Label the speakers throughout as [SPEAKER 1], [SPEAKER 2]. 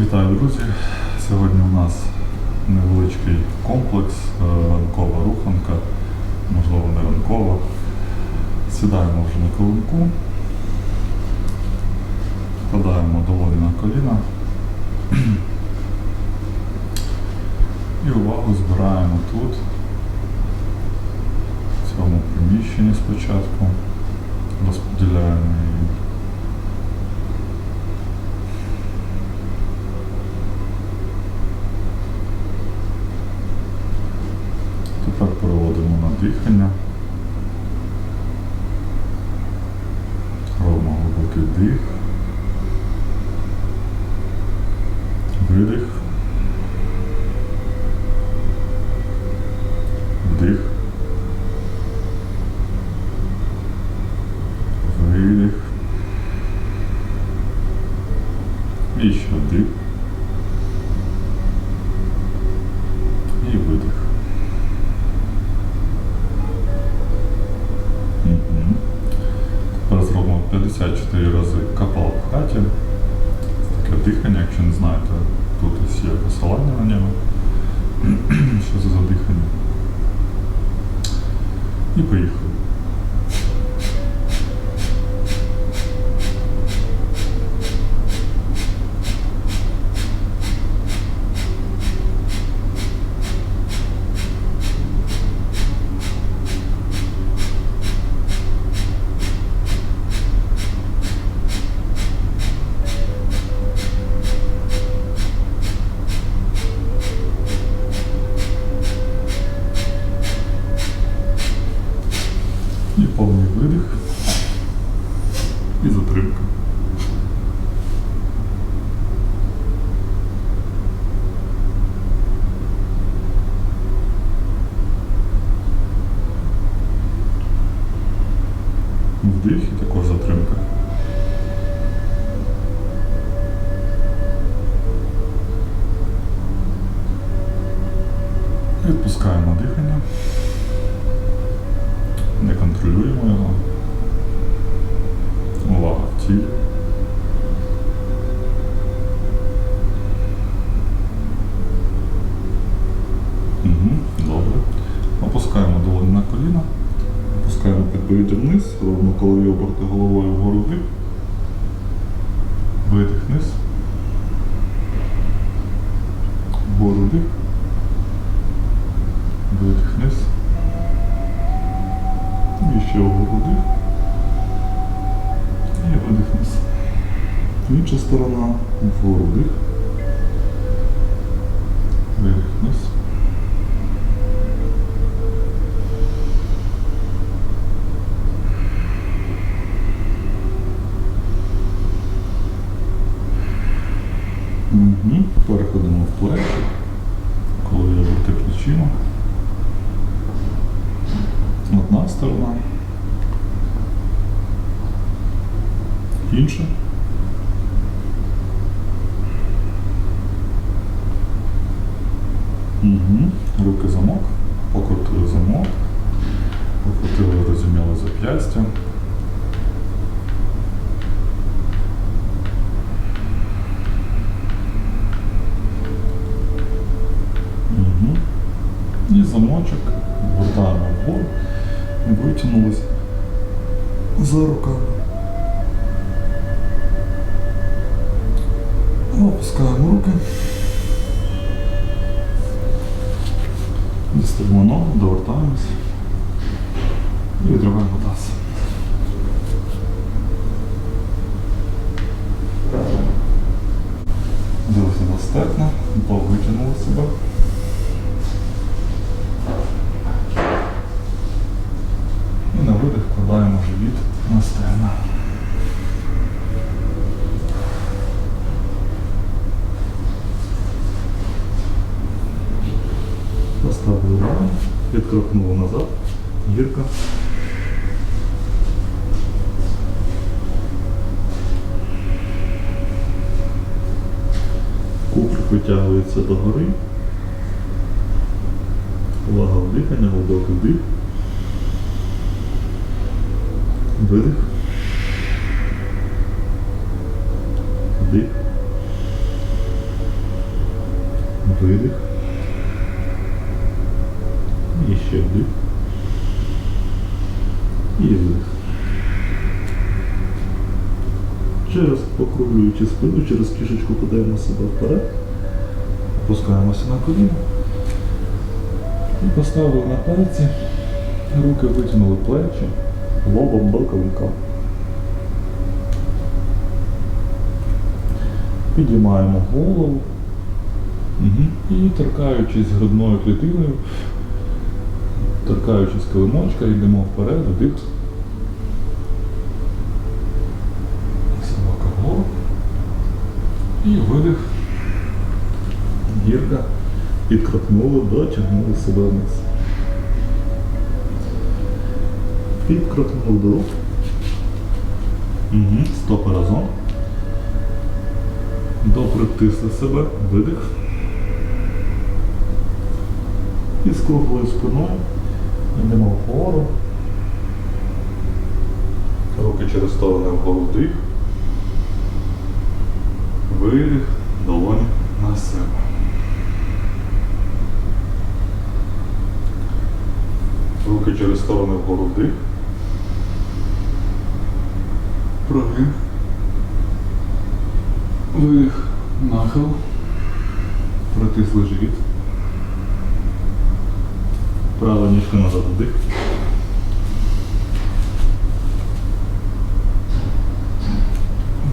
[SPEAKER 1] Вітаю, друзі! Сьогодні у нас невеличкий комплекс, е, ранкова руханка, можливо, не ранкова. Сідаємо вже на килимку, вкладаємо долоні на коліна і увагу збираємо тут, в цьому приміщенні спочатку, розподіляємо її. Тепер переводимо на дихання. Робимо глибокий дих. Видих. Вдих. Видих. І ще вдих. І видих. Мгм. Тепер зробимо 54 рази капал в хаті. Це таке дихання, якщо не знаєте, тут ось є посилання на нього. Що це за дихання? І поїхали. І повний видих. І затримка. І також затримка. Підборіддя вниз, робимо колові оберти головою вгору вдих. Видих вниз. Вгору вдих. Видих вниз. І ще вгору вдих. І видих вниз. Інша сторона. Вгору вдих. Видих вниз. Одна сторона. Інша. Угу. Руки замок. Покрутили замок. Покрутили, розім'яли зап'ястя. Угу. І замочок вертаємо вгору і витягнулись за руками. Опускаємо руки. Дістаємо ногу, довертаємось і відриваємо таз. Дивимося на стегна, витягнули себе. І на видих вкладаємо живіт на стегна. Поставили руку, відкрокнули назад, гірка. Куприк витягується догори. Увага в дихання, глибокий вдих. Видих. Вдих.
[SPEAKER 2] Видих. І ще вдих. Ще раз покруглюючи спину, через кішечку подаємо себе вперед. Опускаємося на коліно. І поставили на пальці. Руки витягнули плечі лобом до колінка. Підіймаємо голову. Угу. І торкаючись грудною клітиною, торкаючись килимочка, йдемо вперед, вдих. Собака вгору. І видих. Гірка. Підкрокнули, дотягнули себе вниз. Підкрокнули до рук. Угу. Стопи разом. Допритисли себе, видих. І з круглою спиною йдемо вгору. Руки через сторони вгору вдих. Видих, долоні на себе. Руки через сторони вгору вдих. Прогин. Видих, нахил. Протисли живіт. Права ніжка назад вдих.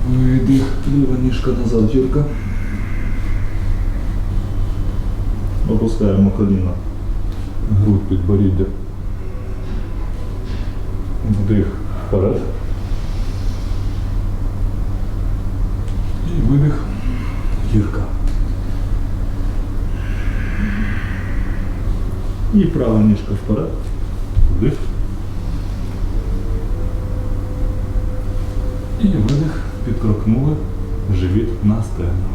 [SPEAKER 2] Видих, ліва ніжка назад, гірка. Опускаємо коліна. Грудь підборіддя. Вдих вперед. І видих. Гірка. І права ніжка вперед. Вдих. І видих. Підкрокнули живіт на стегну.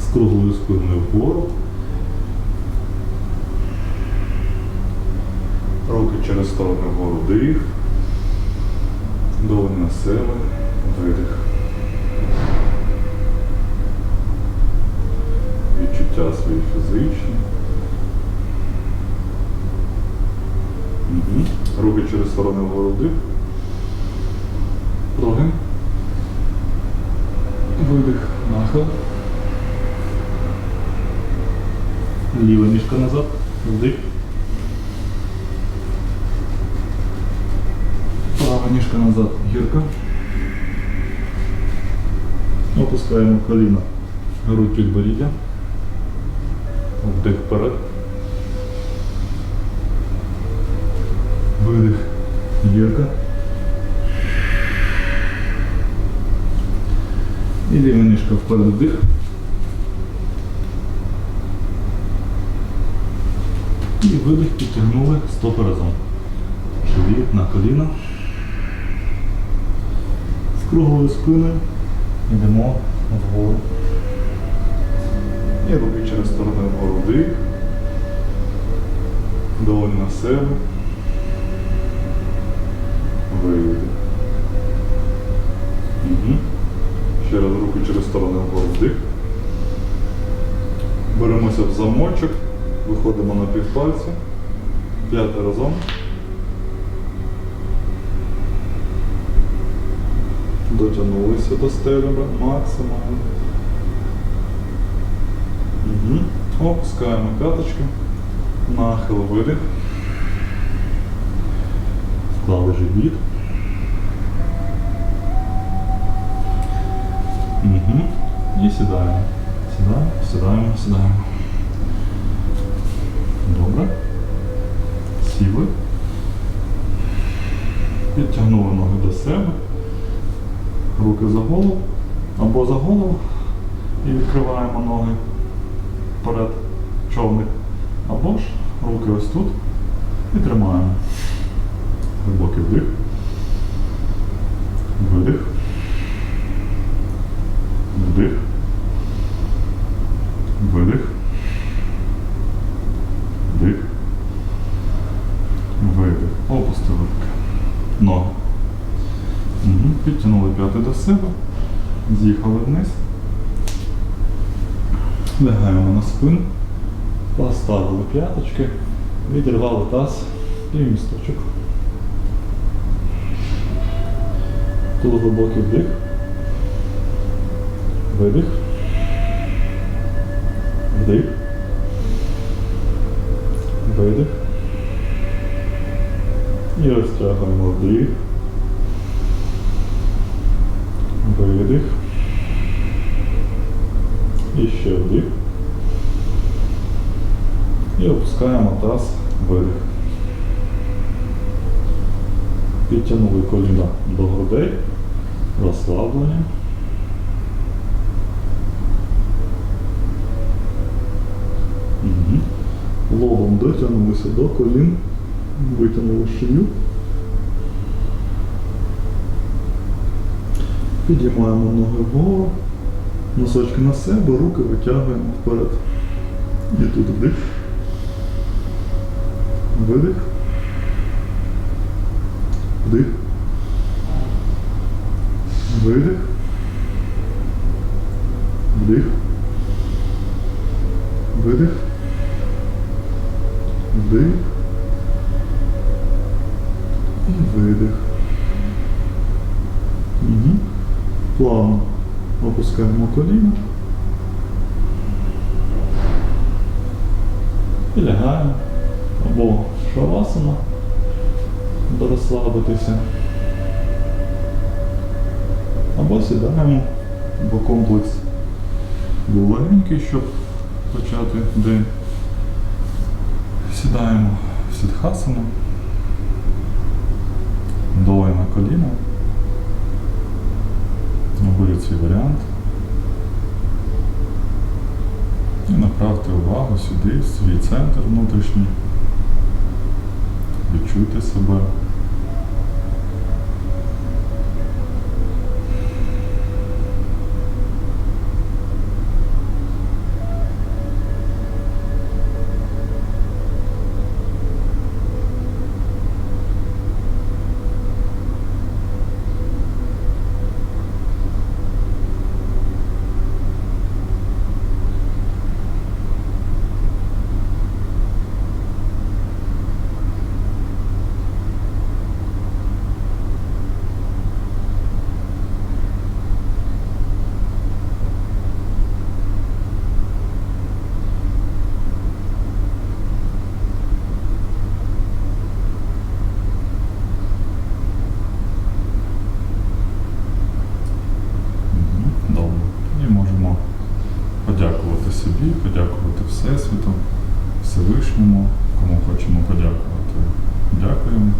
[SPEAKER 2] З круглою спиною вгору. Руки через сторони вгору дих. Долоні на себе. Видих. Відчуття свої фізичні. Угу. Руки через сторони вгору вдих. Видих. Нахил. Ліва ніжка назад. Вдих. Права ніжка назад. Гірка. Опускаємо коліна. Грудь підборіддя. Вдих вперед. Видих. Гірка. І ліва ніжка вперед вдих. І видих підтягнули стопи разом. Живіт на коліна. З круглою спиною йдемо вгору. І руки через сторони вгору вдих. Долоні на себе. Видих. Угу. Ще раз руки через сторони вгору. Беремося в замочок, виходимо на півпальці. П'яте разом. Дотягнулися до стелюра максимально. Угу. Опускаємо п'яточки. Нахил видих. Вклали живіт. Угу. І сідаємо. Сідаємо, сідаємо, сідаємо. Добре. Сіли. Підтягнули ноги до себе. Руки за голову. Або за голову. І відкриваємо ноги вперед човник. Або ж руки ось тут. І тримаємо. Глибокий вдих. Видих. Вдих. Видих. Вдих. Видих. Опустили руки. Ноги. Угу. Підтягнули п'яти до себе. З'їхали вниз. Лягаємо на спину, поставили п'яточки, відірвали таз і місточок. Тут глибокий вдих. Видих. Вдих. Видих. І розтягуємо вдих. Видих. І ще вдих. І опускаємо таз видих. Підтягнули коліна до грудей. Розслаблення. Угу. Лобом дотягнулися до колін, витягнули шию. Підіймаємо ноги вгору, носочки на себе, руки витягуємо вперед. І тут вдих. Видих. Вдих. Видих. Вдих. Видих. Вдих. І видих. Угу. Плавно опускаємо коліна. І лягаємо. Або шавасана, розслабитися. Або сідаємо, бо комплекс був легенький, щоб почати день. Сідаємо в сідхасану, долою на коліна. Оберіть цей варіант. І направте увагу сюди, в свій центр внутрішній. Відчуйте себе. Мгм, Добре. І можемо подякувати собі, подякувати Всесвіту, Всевишньому, кому хочемо подякувати. Дякуємо.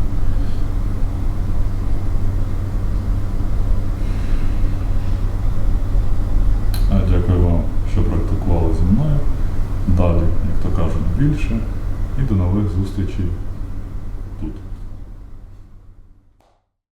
[SPEAKER 2] А дякую вам, що практикували зі мною. Далі, як то кажуть, більше. І до нових зустрічей